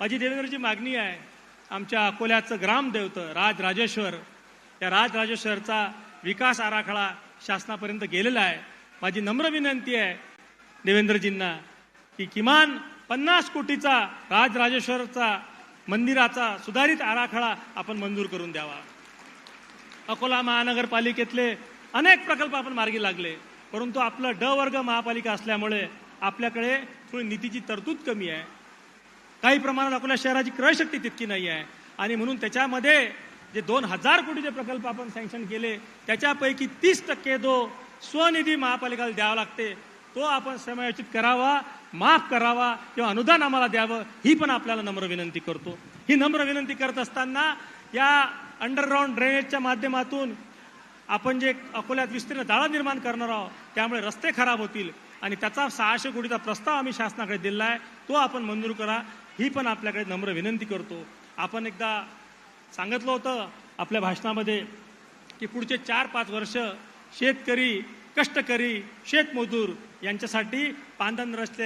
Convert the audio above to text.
माझी देवेंद्रची मागणी आहे आमच्या अकोल्याचं ग्रामदेवतं राजराजेश्वर या राजराजेश्वरचा विकास आराखडा शासनापर्यंत गेलेला आहे. माझी नम्र विनंती आहे देवेंद्रजींना की किमान पन्नास कोटीचा राजराजेश्वरचा मंदिराचा सुधारित आराखडा आपण मंजूर करून द्यावा. अकोला महानगरपालिकेतले अनेक प्रकल्प आपण मार्गी लागले परंतु आपलं ड वर्ग महापालिका असल्यामुळे आपल्याकडे थोडी निधीची तरतूद कमी आहे. काही प्रमाणात अकोला शहराची क्रयशक्ती तितकी नाही आहे. आणि म्हणून त्याच्यामध्ये जे दोन हजार कोटीचे प्रकल्प आपण सँक्शन केले त्याच्यापैकी तीस टक्के जो स्वनिधी महापालिकेला द्यावा लागते. तो आपण समायोजित करावा माफ करावा किंवा अनुदान आम्हाला द्यावं ही पण आपल्याला नम्र विनंती करतो. ही नम्र विनंती करत असताना या अंडरग्राऊंड ड्रेनेजच्या माध्यमातून आपण जे अकोल्यात विस्तीर्ण जाळा निर्माण करणार आहोत त्यामुळे रस्ते खराब होतील. आणि त्याचा सहाशे कोटीचा प्रस्ताव आम्ही शासनाकडे दिला आहे तो आपण मंजूर करा. ही पण आपल्याकडे नम्र विनंती करतो. आपण एकदा सांगितलं होतं आपल्या भाषणामध्ये की पुढचे चार पाच वर्ष शेतकरी कष्टकरी शेतमजूर यांच्यासाठी पांधन रस्त्याचे